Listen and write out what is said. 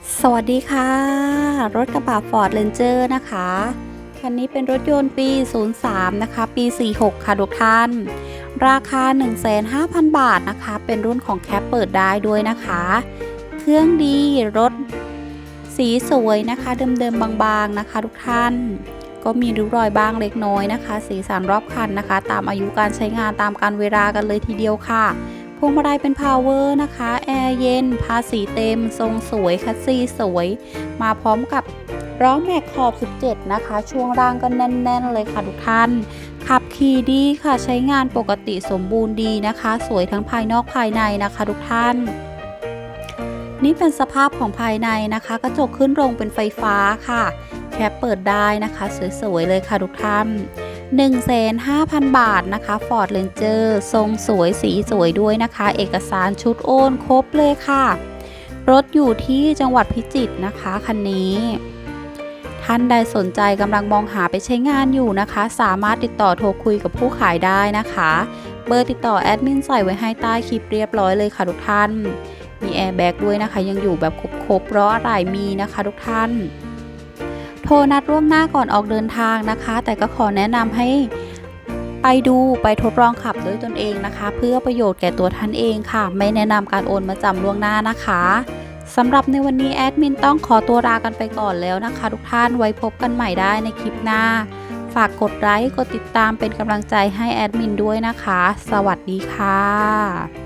สวัสดีค่ะ รถกระบะ Ford Ranger นะคะ คันนี้เป็นรถยนต์ปี 03 นะคะ ปี 46 ค่ะทุกท่าน ราคา 15,000 บาทนะคะ เป็นรุ่นของแคปเปิดได้ด้วยนะคะ เครื่องดีรถสีสวยนะคะ เดิมๆบางๆนะคะ ทุกท่าน ก็มีริ้วรอยบ้างเล็กน้อยนะคะ สีสันรอบคันนะคะ ตามอายุการใช้งานตามการเวลากันเลยทีเดียวค่ะ พวงมาลัยเป็นพาวเวอร์นะคะ แอร์เย็น ภาษีเต็ม ทรงสวย คัสซีสวย มาพร้อมกับล้อแม็กขอบ 17 นะคะ ช่วงล่างก็แน่น ๆ เลยค่ะทุกท่าน ขับขี่ดีค่ะ ใช้งานปกติสมบูรณ์ดีนะคะ สวยทั้งภายนอกภายในนะคะทุกท่านนี่เป็นสภาพของภายในนะคะ กระจกขึ้นลงเป็นไฟฟ้าค่ะ แคปเปิดได้นะคะ สวย ๆ เลยค่ะทุกท่าน 15,000 บาทนะคะ Ford Ranger ทรงสวยสีสวยด้วยนะคะ เอกสารชุดโอนครบเลยค่ะ รถอยู่ที่จังหวัดพิจิตรนะคะคันนี้ ท่านใดสนใจกำลังมองหาไปใช้งานอยู่นะคะ สามารถติดต่อโทรคุยกับผู้ขายได้นะคะ เบอร์ติดต่อแอดมินใส่ไว้ให้ใต้คลิปเรียบร้อยเลยค่ะทุกท่าน มีแอร์แบ็กด้วยนะคะ ยังอยู่แบบครบๆเพราะอะไรมีนะคะทุกท่าน รนัดล่วงหน้าก่อนออกเดินทางนะคะ แต่ก็ขอแนะนำให้ไปดูไปทดลองขับด้วยตนเองนะคะ เพื่อประโยชน์แก่ตัวท่านเองค่ะ ไม่แนะนำการโอนมาจำล่วงหน้านะคะสำหรับในวันนี้แอดมินต้องขอตัวลากันไปก่อนแล้วนะคะ ทุกท่านไว้พบกันใหม่ได้ในคลิปหน้า ฝากกดไลค์กดติดตามเป็นกำลังใจให้แอดมินด้วยนะคะ สวัสดีค่ะ